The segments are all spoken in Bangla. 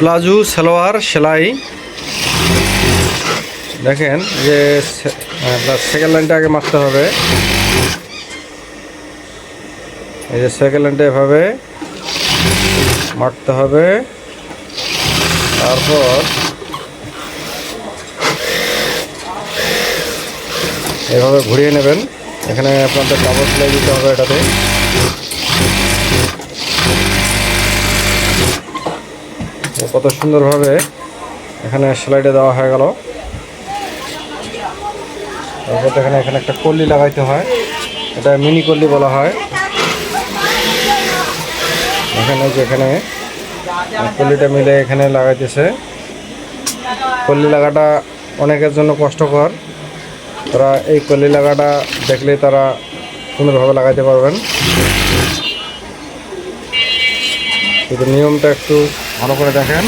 প্লাজু, সালোয়ার, সেলাই। দেখেন যে সেকেন্ড লাইনটা আগে মারতে হবে। এই যে সেকেন্ড লাইনটা এভাবে মারতে হবে। তারপর এভাবে ঘুরিয়ে নেবেন। এখানে আপনাদের ডাবল সেলাই দিতে হবে এটাতে। কত সুন্দরভাবে এখানে সেলাইটা দেওয়া হয়ে গেল। তারপর এখানে এখানে একটা কল্লি লাগাইতে হয়। এটা মিনি কল্লি বলা হয়। এখানে যেখানে কল্লিটা মিলে এখানে লাগাইতেছে। কল্লি লাগাটা অনেকের জন্য কষ্টকর। তারা এই কল্লি লাগাটা দেখলে তারা সুন্দরভাবে লাগাইতে পারবেন। কিন্তু নিয়মটা একটু ভালো করে দেখেন।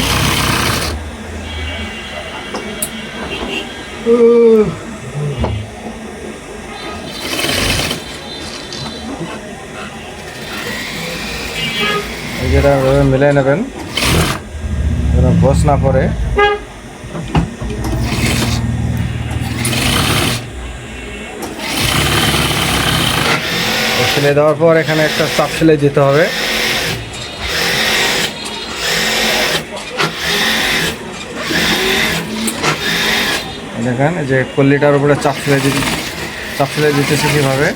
যেটা মিলিয়ে নেবেন ঘষ না পড়ে। সেলাই দেওয়ার পর এখানে একটা চাপ সেলাই দিতে হবে। দেখেন যে কল্লিটার উপরে চাপ সেলাই দিতে চাপ সেলাই দিতেছে কীভাবে?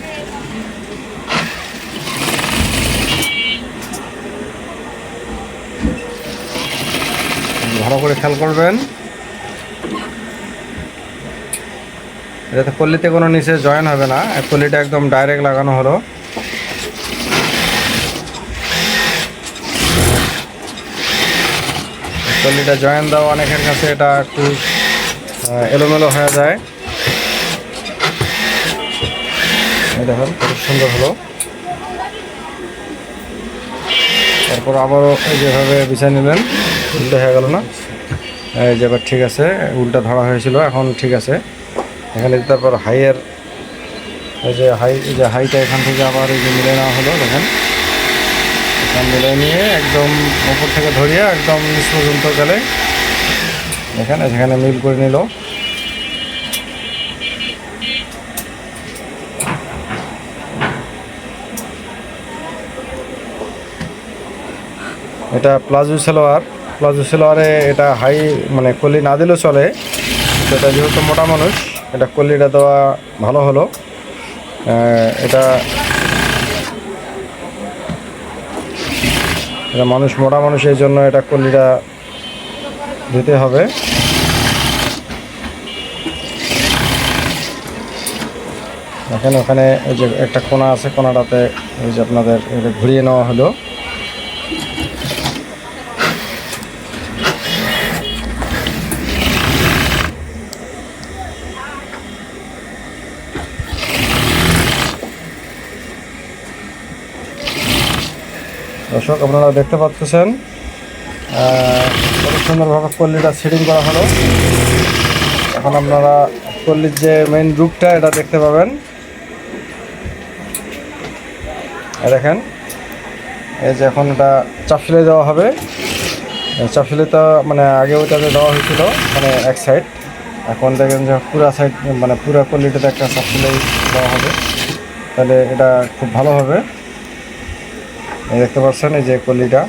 ভালো করে খেয়াল করবেন। যাতে কল্লিতে কোনো নিচে জয়েন হবে না কল্লিটা একদম ডাইরেক্ট লাগানো হলো। কল্লিটা জয়েন দেওয়া অনেকের কাছে এটা একটু এলোমেলো হয়ে যায়। দেখুন, খুব সুন্দর হলো। তারপর আবারও যেভাবে বিছাই নিলেন, উল্টো হয়ে গেল না? এই যে এবার ঠিক আছে, উল্টা ধরা হয়েছিল, এখন ঠিক আছে। এখানে তারপর হাইয়ের, এই যে হাই যে হাইটা এখান থেকে আবার এই যে মিলে নেওয়া হলো, দেখেন। এখান মিলে নিয়ে একদম ওপর থেকে ধরিয়ে একদম নিচ পর্যন্ত গেলে এখানে, সেখানে মিল করে নিল। এটা প্লাজো সালোয়ার। প্লাজো সালোয়ারে এটা হাই মানে কলি না দিলেও চলে। এটা যেহেতু মোটা মানুষ, এটা কলিটা দেওয়া ভালো হলো। এটা এটা মানুষ, মোটা মানুষ এই জন্য এটা কলিটা দিতে হবে। এখানে ওখানে এই যে একটা কোনা আছে, কোনাটাতে ওই যে আপনাদের ঘুরিয়ে নেওয়া হলো। দর্শক, আপনারা দেখতে পাচ্ছেন কত সুন্দরভাবে পল্লীটা সেটিং করা হলো। এখন আপনারা পল্লীর যে মেইন রূপটা এটা দেখতে পাবেন। দেখেন, এই যে এখন এটা চাপ সেলাই দেওয়া হবে। এই চাপ সেলাইটা মানে আগে ওইটাতে দেওয়া হয়েছিল মানে এক সাইড এখন দেখেন যে পুরা সাইড মানে পুরা পল্লীটাতে একটা চাপ সেলাই দেওয়া হবে। তাহলে এটা খুব ভালো হবে। দেখতে পাচ্ছেন, এই যে কলিটা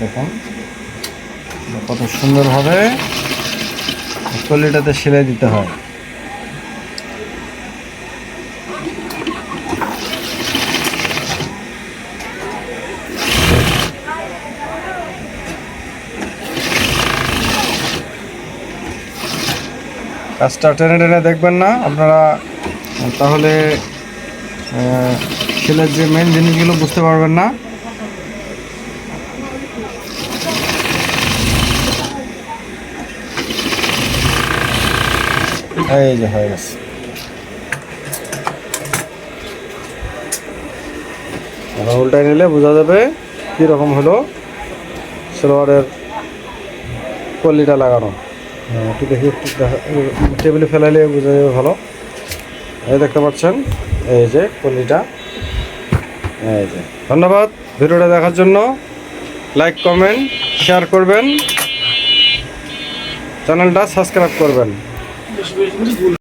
দেখুন। কত সুন্দরভাবে কলিটাতে সেলাই দিতে হয়। কাজটা টেনে টেনে দেখবেন না। আপনারা তাহলে সেলের যে মেন জিনিসগুলো বুঝতে পারবেন না। এই যে হয়ে গেছে। উল্টায় নিলে বোঝা যাবে কীরকম হলো সালোয়ারের কলিটা লাগানো। হ্যাঁ, একটু দেখি একটু টেবিলে ফেলাইলে বোঝা যাবে ভালো। এই দেখতে পাচ্ছেন এই যে পলিটা এই যে ধন্যবাদ ভিডিওটা দেখার জন্য। লাইক কমেন্ট শেয়ার করবেন। চ্যানেলটা সাবস্ক্রাইব করবেন। as duas.